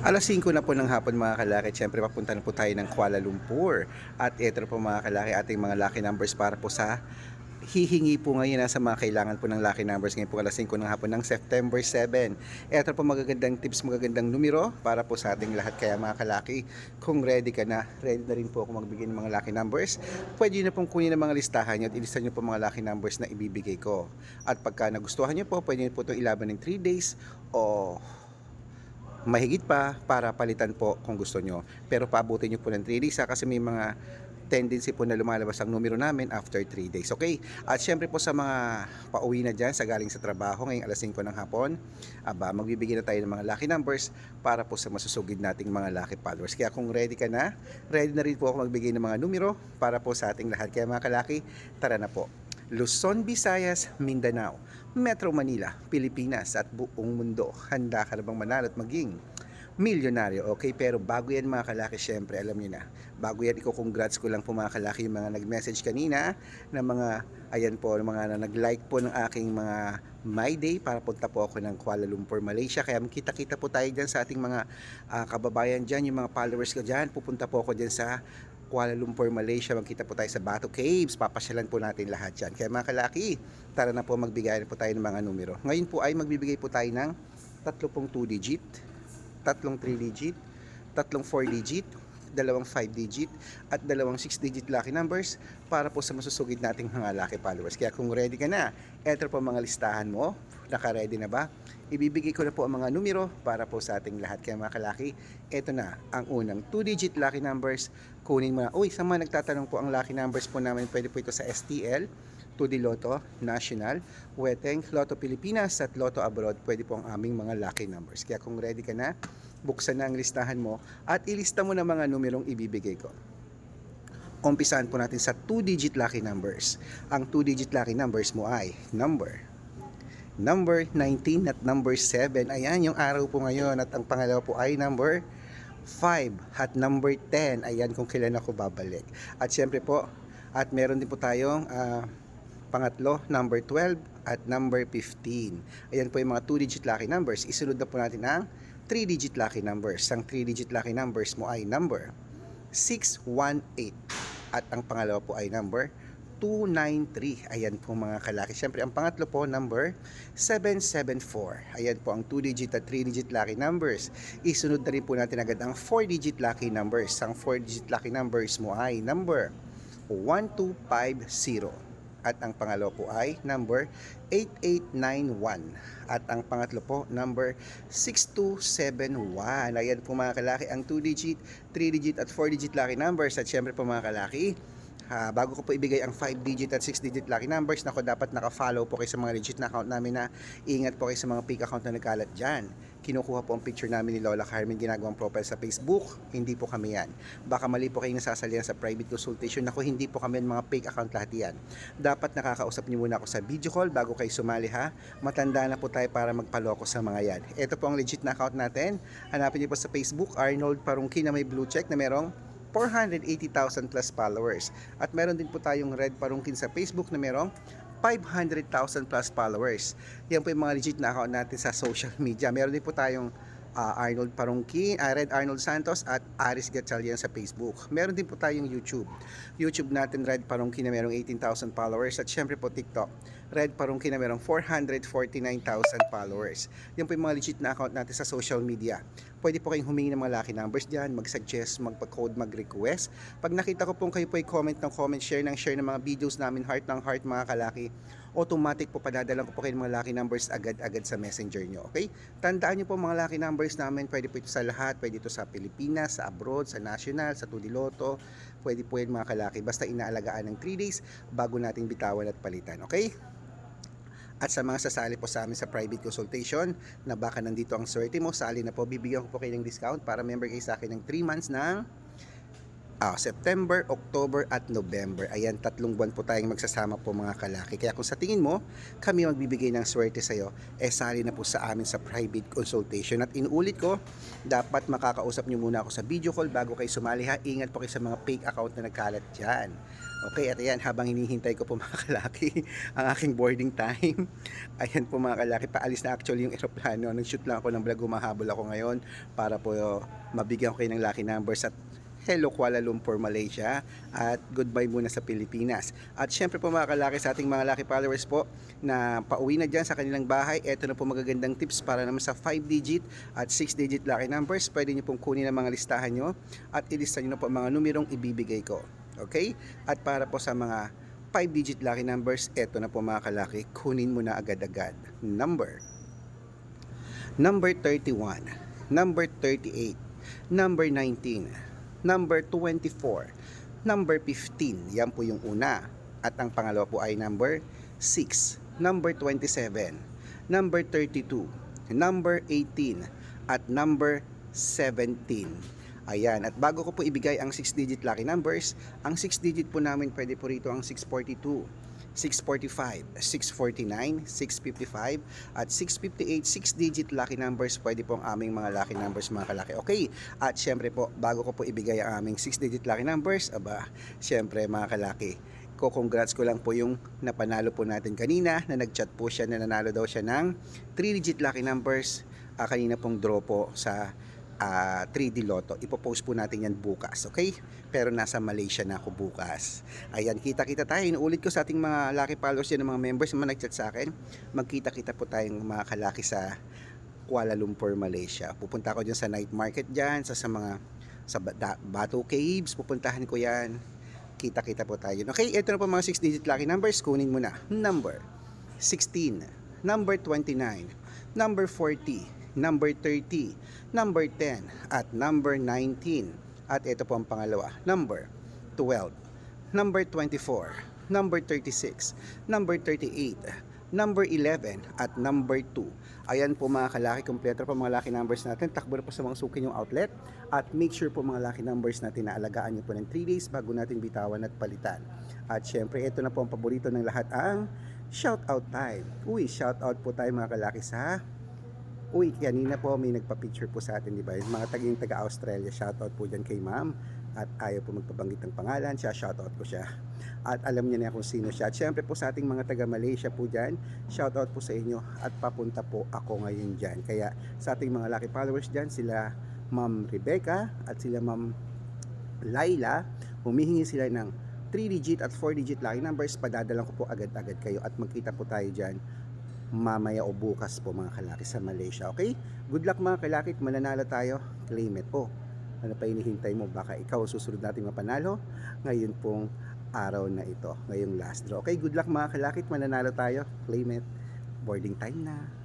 Alas 5 na po ng hapon mga kalaki, siyempre papunta na po tayo ng Kuala Lumpur. At ito po mga kalaki, ating mga lucky numbers para po sa hihingi po ngayon na sa mga kailangan po ng lucky numbers ngayon po alas 5 ng hapon ng September 7. Ito po magagandang tips, magagandang numero para po sa ating lahat. Kaya mga kalaki, kung ready ka na, ready na rin po ako magbigay ng mga lucky numbers, pwede nyo na pong kunin ang mga listahan nyo at ilista nyo po mga lucky numbers na ibibigay ko. At pagka nagustuhan nyo po, pwede nyo po itong ilaban ng 3 days o mahigit pa para palitan po kung gusto nyo. Pero paabutin nyo po ng 3 days ha, kasi may mga tendency po na lumalabas ang numero namin after 3 days. Okay? At syempre po sa mga pauwi na dyan sa galing sa trabaho ngayong alas 5 ng hapon, aba, magbibigay na tayo ng mga lucky numbers para po sa masusugid nating mga lucky followers. Kaya kung ready ka na, ready na rin po ako magbigay ng mga numero para po sa ating lahat. Kaya mga kalaki, tara na po. Luzon, Visayas, Mindanao, Metro Manila, Pilipinas at buong mundo. Handa ka na bang manalo at maging milyonaryo, okay? Pero bago yan mga kalaki, syempre, alam niyo na. Bago yan, iko-congrats ko lang po mga kalaki yung mga nag-message kanina na mga, ayan po, mga na nag-like po ng aking mga My Day para punta po ako ng Kuala Lumpur, Malaysia. Kaya kita-kita po tayo dyan sa ating mga ah, kababayan dyan, yung mga followers ko dyan. Pupunta po ako dyan sa Kuala Lumpur, Malaysia. Magkita po tayo sa Batu Caves. Papasyalan po natin lahat dyan. Kaya mga kalaki, tara na po magbigay po tayo ng mga numero. Ngayon po ay magbibigay po tayo ng tatlo pong 2 digit, tatlong 3 digit, tatlong 4 digit, dalawang 5 digit, at dalawang 6 digit lucky numbers para po sa masusugid nating mga lucky followers. Kaya kung ready ka na, eto po mga listahan mo. Naka-ready na ba? Ibibigay ko na po ang mga numero para po sa ating lahat. Kaya mga kalaki, eto na ang unang 2-digit lucky numbers. Kunin mo na. Uy, sa mga nagtatanong po ang lucky numbers po namin, pwede po ito sa STL, 2D Lotto, National, Weteng, Lotto Pilipinas at Lotto Abroad. Pwede po ang aming mga lucky numbers. Kaya kung ready ka na, buksan na ang listahan mo at ilista mo na mga numerong ibibigay ko. Umpisahan po natin sa 2-digit lucky numbers. Ang 2-digit lucky numbers mo ay number number 19 at number 7. Ayan yung araw po ngayon at ang pangalawa po ay number 5 at number 10. Ayan kung kailan ako babalik. At syempre po, at meron din po tayong ah, pangatlo, number 12 at number 15. Ayan po yung mga 2-digit lucky numbers. Isunod na po natin ang 3-digit lucky numbers. Ang 3-digit lucky numbers mo ay number 618 at ang pangalawa po ay number 293. Ayan po mga kalaki. Siyempre, ang pangatlo po, number 774. Ayan po ang 2-digit at 3-digit lucky numbers. Isunod na rin po natin agad ang 4-digit lucky numbers. Ang 4-digit lucky numbers mo ay number 1250. At ang pangalawa po ay number 8891. At ang pangatlo po, number 6271. Ayan po mga kalaki, ang 2-digit, 3-digit at 4-digit lucky numbers. At syempre po mga kalaki, Ah, bago ko po ibigay ang 5 digit at 6 digit lucky numbers, nako dapat naka-follow po kayo sa mga legit na account namin na ingat po kayo sa mga fake account na nagkalat dyan. Kinukuha po ang picture namin ni Lola Carmen ginagawang profile sa Facebook. Hindi po kami yan. Baka mali po kayo nasasalihan sa private consultation. Nako hindi po kami ang mga fake account lahat yan. Dapat nakakausap niyo muna ako sa video call bago kayo sumali ha. Matanda na po tayo para magpaloko sa mga yan. Ito po ang legit na account natin. Hanapin niyo po sa Facebook Arnold Parungki na may blue check na merong 480,000 plus followers. At meron din po tayong Red Parungkin sa Facebook na merong 500,000 plus followers. Yan po yung mga legit na account natin sa social media. Meron din po tayong ah, Arnold Parungkin, ah, Red Arnold Santos at Aris Gatchalian sa Facebook. Meron din po tayong YouTube. YouTube natin Red Parungkin na merong 18,000 followers at syempre po TikTok. Red Parungkin na merong 449,000 followers. Yan po yung mga legit na account natin sa social media. Pwede po kayong humingi ng mga lucky numbers dyan, mag-suggest, magpa-code, mag-request. Pag nakita ko pong kayo po ay comment ng comment, share ng share ng mga videos namin, heart ng heart mga kalaki, automatic po padadalan ko po kayo ng mga lucky numbers agad-agad sa messenger nyo. Okay? Tandaan nyo po mga lucky numbers namin, pwede po ito sa lahat, pwede ito sa Pilipinas, sa abroad, sa national, sa Tudiloto, pwede po yan mga kalaki. Basta inaalagaan ng 3 days bago nating bitawan at palitan. Okay? At sa mga sasali po sa amin sa private consultation na baka nandito ang swerte mo, sali na po, bibigyan ko po kayo ng discount para member kayo sa akin ng 3 months ng ah, September, October at November. Ayan, tatlong buwan po tayong magsasama po mga kalaki. Kaya kung sa tingin mo, kami magbibigay ng swerte sa'yo, eh sali na po sa amin sa private consultation. At inuulit ko, dapat makakausap nyo muna ako sa video call bago kayo sumali ha. Ingat po kayo sa mga fake account na nagkalat dyan. Okay, at ayan, habang hinihintay ko po mga kalaki ang aking boarding time. Ayan po mga kalaki, paalis na actually yung aeroplano. Nag-shoot lang ako ng vlog, humahabol ako ngayon para po mabigyan ko kayo ng lucky numbers at hello Kuala Lumpur, Malaysia at goodbye muna sa Pilipinas. At syempre po mga kalaki sa ating mga lucky followers po na pauwi na dyan sa kanilang bahay, eto na po magagandang tips para naman sa 5 digit at 6 digit lucky numbers. Pwede nyo pong kunin ang mga listahan nyo at ilista nyo na po ang mga numerong ibibigay ko. Okay? At para po sa mga 5 digit lucky numbers, eto na po mga kalaki, kunin mo na agad-agad. Number. Number 31, number 38, number 19, number 24, number 15, yan po yung una. At ang pangalawa po ay number 6, number 27, number 32, number 18, at number 17. Ayan, at bago ko po ibigay ang 6-digit lucky numbers, ang 6-digit po namin pwede po rito ang 642, 645, 649, 655, at 658, 6-digit lucky numbers pwede po ang aming mga lucky numbers mga kalaki. Okay, at syempre po, bago ko po ibigay ang aming 6-digit lucky numbers, aba, syempre mga kalaki, ko congrats ko lang po yung napanalo po natin kanina na nagchat po siya na nanalo daw siya ng 3-digit lucky numbers ah, kanina pong draw po sa ah, 3D Lotto. Ipopost po natin yan bukas, okay? Pero nasa Malaysia na ako bukas. Ayan, kita-kita tayo. Inuulit ko sa ating mga lucky followers yan, mga members na nag-chat sa akin. Magkita-kita po tayong mga kalaki sa Kuala Lumpur, Malaysia. Pupunta ako dyan sa night market dyan, sa, sa mga sa Batu Caves, pupuntahan ko yan. Kita-kita po tayo. Okay, ito na po mga 6-digit lucky numbers. Kunin mo na. Number 16, number 29, number 40, number 30, number 10, at number 19. At ito po ang pangalawa, number 12, number 24, number 36, number 38, number 11, at number 2. Ayan po mga kalaki, kompleto po mga lucky numbers natin. Takbo na po sa mga suki yung outlet. At make sure po mga lucky numbers natin na alagaan nyo po ng 3 days bago natin bitawan at palitan. At syempre, ito na po ang paborito ng lahat ang shout out time. Uy, shout out po tayo mga kalaki sa Uy, kanina po may nagpa-picture po sa atin, di ba? Yung mga taging taga-Australia, shoutout po dyan kay ma'am. At ayaw po magpabanggit ng pangalan, siya shoutout ko siya. At alam niya na kung sino siya. At syempre po sa ating mga taga-Malaysia po dyan, shoutout po sa inyo. At papunta po ako ngayon dyan. Kaya sa ating mga lucky followers dyan, sila ma'am Rebecca at sila ma'am Laila, humihingi sila ng 3-digit at 4-digit lucky numbers. Padadalan ko po agad-agad kayo at magkita po tayo dyan mamaya o bukas po mga kalaki sa Malaysia. Okay? Good luck mga kalaki. Mananalo tayo. Claim it. Oh, ano pa hinihintay mo? Baka ikaw susunod nating mapanalo ngayon pong araw na ito. Ngayong last draw. Okay? Good luck mga kalaki. Mananalo tayo. Claim it. Boarding time na.